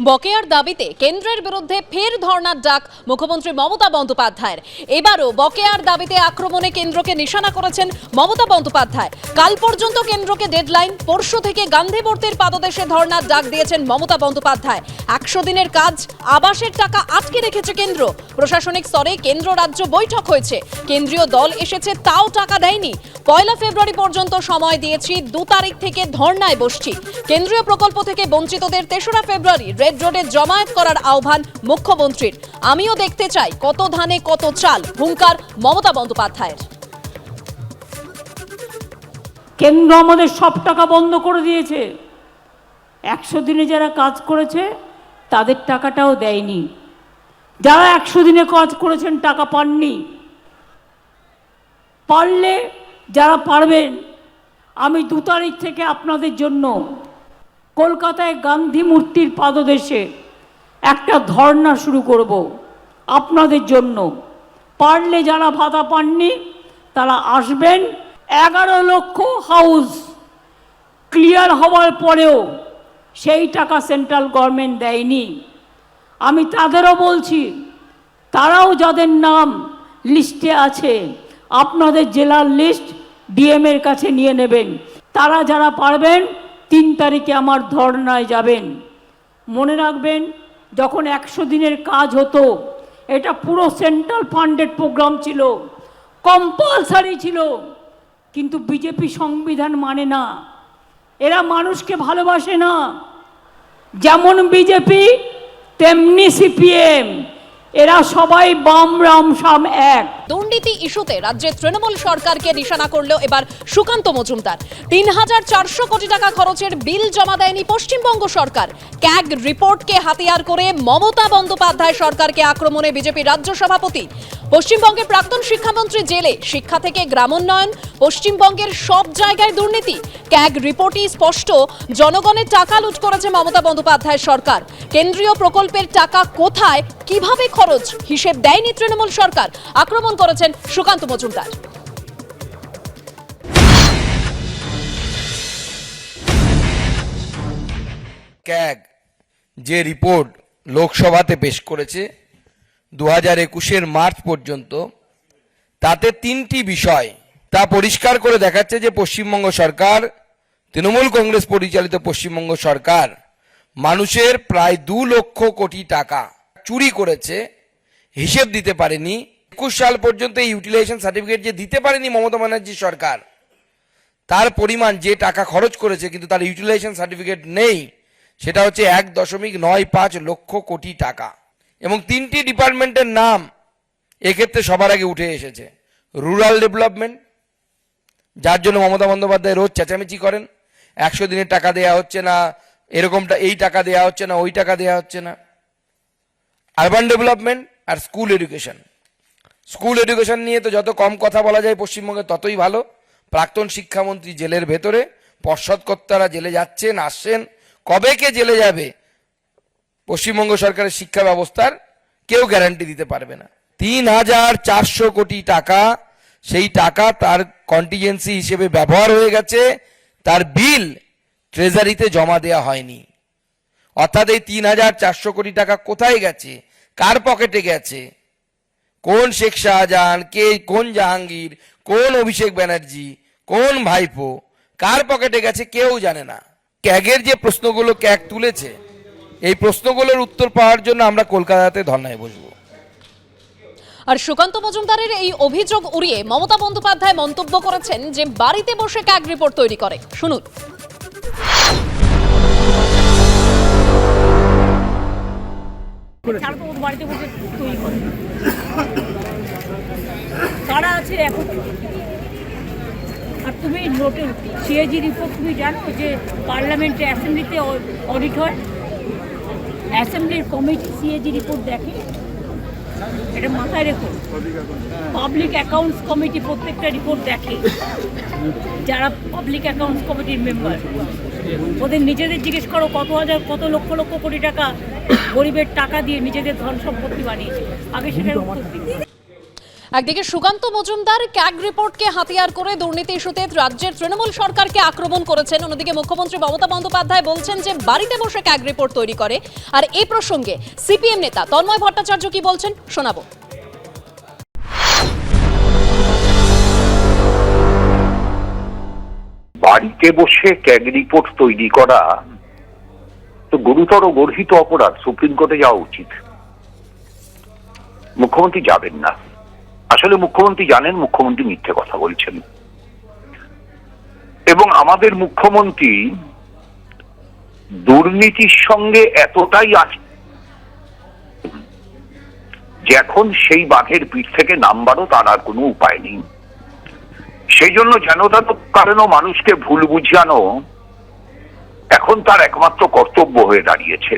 বকেয়ার দাবিতে কেন্দ্রের বিরুদ্ধে ফের ধর্ণার ডাক মুখ্যমন্ত্রী মমতা বন্দ্যোপাধ্যায়ের। এবারও বকেয়ার দাবিতে আক্রমণে কেন্দ্রকে নিশানা করেছেন মমতা বন্দ্যোপাধ্যায়। কাল পর্যন্ত কেন্দ্রকে ডেডলাইন, পরশু থেকে গান্ধীমূর্তির পাদদেশে ধর্ণার ডাক দিয়েছেন মমতা বন্দ্যোপাধ্যায়। একশো দিনের কাজ, আবাসের টাকা আটকে রেখেছে কেন্দ্র। প্রশাসনিক স্তরে কেন্দ্র রাজ্য বৈঠক হয়েছে। কেন্দ্রীয় দল এসেছে, তাও টাকা দেয়নি। পয়লা ফেব্রুয়ারি পর্যন্ত সময় দিয়েছি, দু তারিখ থেকে ধর্নায় বসছি। কেন্দ্রীয় প্রকল্প থেকে বঞ্চিতদের তেসরা ফেব্রুয়ারি রেড রোডে জমায়েত করার আহ্বান মুখ্যমন্ত্রীর। আমিও দেখতে চাই কত ধানে কত চাল, হুঙ্কার মমতা বন্দ্যোপাধ্যায়ের। কেন্দ্র আমাদের সব টাকা বন্ধ করে দিয়েছে। একশো দিনে যারা কাজ করেছে, তাদের টাকাটাও দেয়নি। যারা একশো দিনে কাজ করেছেন, টাকা পাননি। পারলে যারা পারবেন, আমি দু তারিখ থেকে আপনাদের জন্য কলকাতায় গান্ধী মূর্তির পাদদেশে একটা ধর্ণা শুরু করব আপনাদের জন্য। পারলে যারা ভাতা পাননি, তারা আসবেন। এগারো লক্ষ হাউস ক্লিয়ার হওয়ার পরেও সেই টাকা সেন্ট্রাল গভর্নমেন্ট দেয়নি। আমি তাদেরও বলছি, তারাও যাদের নাম লিস্টে আছে, আপনাদের জেলার লিস্ট ডিএম এর কাছে নিয়ে নেবেন। তারা যারা পারবেন তিন তারিখে আমার ধর্নায় যাবেন। মনে রাখবেন, যখন একশো দিনের কাজ হতো, এটা পুরো সেন্ট্রাল ফান্ডেড প্রোগ্রাম ছিল, কম্পালসারি ছিল, কিন্তু বিজেপি সংবিধান মানে না। এরা মানুষকে ভালোবাসে না। যেমন বিজেপি, তেমনি সিপিএম। এরা সবাই বাম, রাম, সাম, এক। দুর্নীতি ইস্যুতে রাজ্যের তৃণমূল সরকারকে নিশানা করল এবার সুকান্ত মজুমদার। তিন হাজার চারশো কোটি টাকা খরচের বিল জমা দেয়নি পশ্চিমবঙ্গ সরকার। ক্যাগ রিপোর্টকে হাতিয়ার করে মমতা বন্দ্যোপাধ্যায় সরকারকে আক্রমণে বিজেপি রাজ্য সভাপতি। পশ্চিমবঙ্গের প্রাক্তন শিক্ষামন্ত্রী জেলে শিক্ষা থেকে গ্রামোন্নয়ন, পশ্চিমবঙ্গের সব জায়গায় দুর্নীতি। ক্যাগ রিপোর্টই স্পষ্ট জনগণের টাকা লুট করেছে মমতা বন্দ্যোপাধ্যায় সরকার। কেন্দ্রীয় প্রকল্পের টাকা কোথায়, কীভাবে খরচ, হিসেব দেয়নি তৃণমূল সরকার। আক্রমণ করেছেন সুকান্ত মজুমদার। ক্যাগ, যে রিপোর্ট লোকসভাতে পেশ করেছে দু হাজার একুশের মার্চ পর্যন্ত, তাতে তিনটি বিষয় তা পরিষ্কার করে দেখাচ্ছে যে পশ্চিমবঙ্গ সরকার, তৃণমূল কংগ্রেস পরিচালিত পশ্চিমবঙ্গ সরকার, মানুষের প্রায় দু লক্ষ কোটি টাকা চুরি করেছে, হিসেব দিতে পারেনি একুশ সাল পর্যন্ত এই ইউটিলাইজেশন সার্টিফিকেট যে দিতে পারেনি মমতা ব্যানার্জি সরকার, তার পরিমাণ যে টাকা খরচ করেছে, কিন্তু তার ইউটিলাইজেশন সার্টিফিকেট নেই, সেটা হচ্ছে এক দশমিক নয় পাঁচ লক্ষ কোটি টাকা। এবং তিনটি ডিপার্টমেন্টের নাম এক্ষেত্রে সবার আগে উঠে এসেছে। রুরাল ডেভেলপমেন্ট, যার জন্য মমতা বন্দ্যোপাধ্যায় রোজ চেঁচামেচি করেন, একশো দিনের টাকা দেয়া হচ্ছে না, এরকমটা এই টাকা দেয়া হচ্ছে না, ওই টাকা দেয়া হচ্ছে না। আরবান ডেভেলপমেন্ট আর স্কুল এডুকেশন। স্কুল এডুকেশন নিয়ে তো যত কম কথা বলা যায় পশ্চিমবঙ্গে, ততই ভালো। প্রাক্তন শিক্ষামন্ত্রী জেলের ভেতরে, পর্ষদকর্তারা জেলে যাচ্ছেন, আসছেন। কবে কে জেলে যাবে? পশ্চিমবঙ্গ সরকারের শিক্ষা ব্যবস্থার কেউ গ্যারান্টি দিতে পারবে না। তিন হাজার চারশো কোটি টাকা, সেই টাকা তার কন্টিজেন্সি হিসেবে ব্যবহার হয়ে গেছে। তার বিল ট্রেজারিতে জমা দেওয়া হয়নি। অর্থাৎ এই তিন হাজার চারশো কোটি টাকা কোথায় গেছে? কার পকেটে গেছে? কোন শেখ শাহজাহান, কে, কোন জাহাঙ্গীর, কোন অভিষেক ব্যানার্জি, কোন ভাইপো, কার পকেটে গেছে কেউ জানে না। ক্যাগের যে প্রশ্নগুলো ক্যাগ তুলেছে, এই প্রশ্নগুলোর উত্তর পাওয়ার জন্য আমরা কলকাতাতে ধর্নায় বসবো। আর সুকান্ত মজুমদারের এই অভিযোগ উড়িয়ে মমতা বন্দ্যোপাধ্যায় মন্তব্য করেছেন যে বাড়িতে বসে ক্যাগ রিপোর্ট তৈরি করে। শুনুন। ছাড়া তো ওর বাড়িতে বসে তৈরি করে। কারা আছে এখন? আর তুমি নোটে সিএজি রিপোর্ট তুমি জানো যে পার্লামেন্টে অ্যাসেম্বলিতে অডিট হয়? অ্যাসেম্বলির কমিটি সিএজি রিপোর্ট দেখে। এটা মাথায় রেখো। পাবলিক অ্যাকাউন্টস কমিটি প্রত্যেকটা রিপোর্ট দেখে। যারা পাবলিক অ্যাকাউন্টস কমিটির মেম্বার ওদের নিজেদের জিজ্ঞেস করো কত হাজার, কত লক্ষ লক্ষ কোটি টাকা গরিবের টাকা দিয়ে নিজেদের ধন সম্পত্তি বানিয়েছে। আগে সেটার একদিকে সুকান্ত মজুমদার ক্যাগ রিপোর্টকে হাতিয়ার করে দুর্নীতি ইস্যুতে রাজ্যের তৃণমূল সরকারকে আক্রমণ করেছেন। অন্যদিকে মুখ্যমন্ত্রী মমতা বন্দ্যোপাধ্যায় বলছেন যে বাড়িতে বসে ক্যাগ রিপোর্ট তৈরি করে। আর এই প্রসঙ্গে সিপিএম নেতা তন্ময় ভট্টাচার্য কি বলছেন শোনাবো। বাড়িতে বসে ক্যাগ রিপোর্ট তৈরি করা তো গুরুতর গর্হিত অপরাধ সুপ্রিম কোর্টে যাওয়া উচিত। মুখ্যমন্ত্রী যাবেন না। আসলে মুখ্যমন্ত্রী জানেন মুখ্যমন্ত্রী মিথ্যে কথা বলছেন। এবং আমাদের মুখ্যমন্ত্রী দুর্নীতির সঙ্গে এতটাই আছে যে এখন সেই বাঘের পিঠ থেকে নামবারও তার আর কোনো উপায় নেই। সেই জন্য যেন তেন কারণও মানুষকে ভুল বুঝানো এখন তার একমাত্র কর্তব্য হয়ে দাঁড়িয়েছে